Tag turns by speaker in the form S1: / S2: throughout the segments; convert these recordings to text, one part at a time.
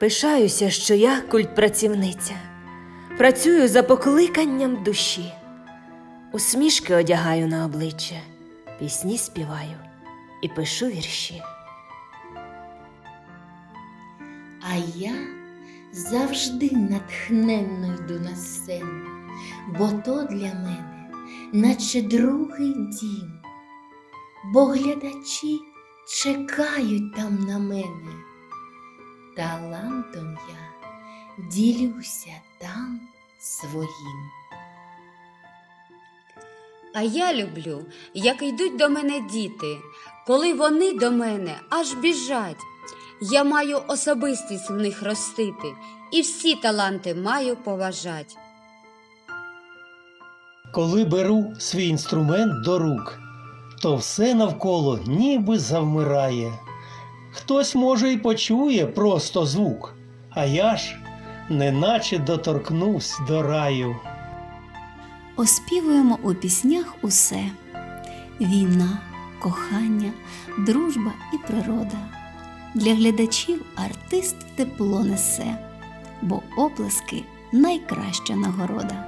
S1: Пишаюся, що я культпрацівниця, працюю за покликанням душі, усмішки одягаю на обличчя, пісні співаю і пишу вірші.
S2: А я завжди натхненно йду на сцену, бо то для мене, наче другий дім, бо глядачі чекають там на мене. Талантом я ділюся там своїм.
S3: А я люблю, як йдуть до мене діти, коли вони до мене аж біжать. Я маю особистість в них ростити, і всі таланти маю поважать.
S4: Коли беру свій інструмент до рук, то все навколо ніби завмирає. Хтось, може, й почує просто звук, а я ж неначе доторкнусь до раю.
S5: Оспівуємо у піснях усе: війна, кохання, дружба і природа. Для глядачів артист тепло несе, бо оплески найкраща нагорода.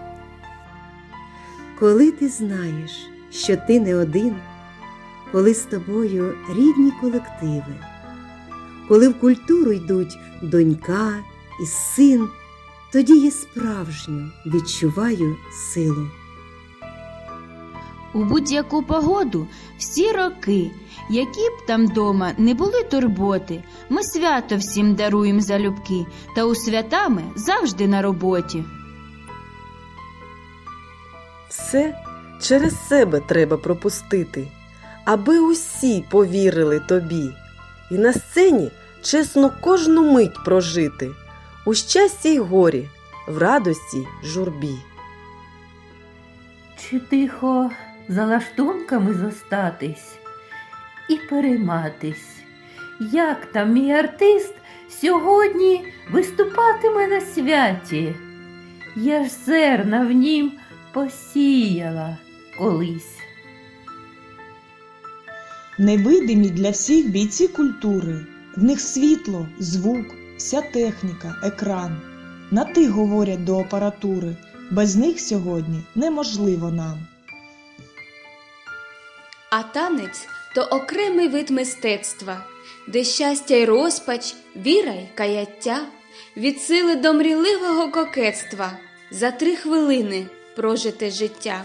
S6: Коли ти знаєш, що ти не один, коли з тобою рідні колективи, коли в культуру йдуть донька і син, тоді я справжню відчуваю силу.
S7: У будь-яку погоду всі роки, які б там дома не були турботи, ми свято всім даруємо залюбки, та у святами завжди на роботі.
S8: Все через себе треба пропустити, аби усі повірили тобі, і на сцені чесно кожну мить прожити, у щасті й горі, в радості журбі.
S9: Чи тихо за лаштунками зостатись і перейматись, як там мій артист сьогодні виступатиме на святі? Я ж зерна в нім посіяла колись.
S10: Невидимі для всіх бійці культури. В них світло, звук, вся техніка, екран. На ти говорять до апаратури. Без них сьогодні неможливо нам.
S11: А танець то окремий вид мистецтва, де щастя й розпач, віра й каяття, від сили до мрійливого кокетства за три хвилини прожите життя.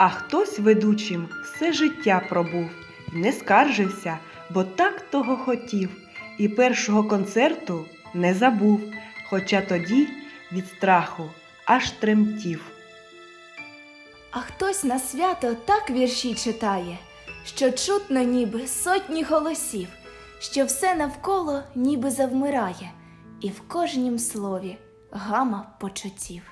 S12: А хтось ведучим все життя пробув, не скаржився, бо так того хотів, і першого концерту не забув, хоча тоді від страху аж тремтів.
S13: А хтось на свято так вірші читає, що чутно ніби сотні голосів, що все навколо ніби завмирає, і в кожнім слові гама почуттів.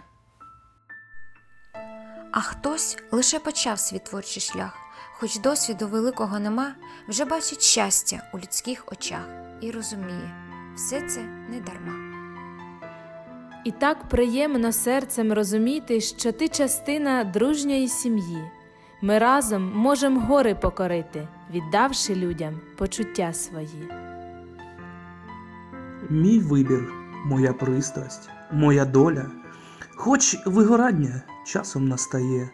S14: А хтось лише почав свій творчий шлях, хоч досвіду великого нема, вже бачить щастя у людських очах і розуміє, все це не дарма.
S15: І так приємно серцем розуміти, що ти частина дружньої сім'ї. Ми разом можемо гори покорити, віддавши людям почуття свої.
S16: Мій вибір, моя пристрасть, моя доля, хоч вигорання часом настає.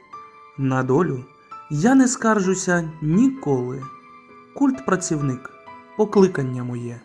S16: На долю я не скаржуся ніколи. Культ працівник, покликання моє.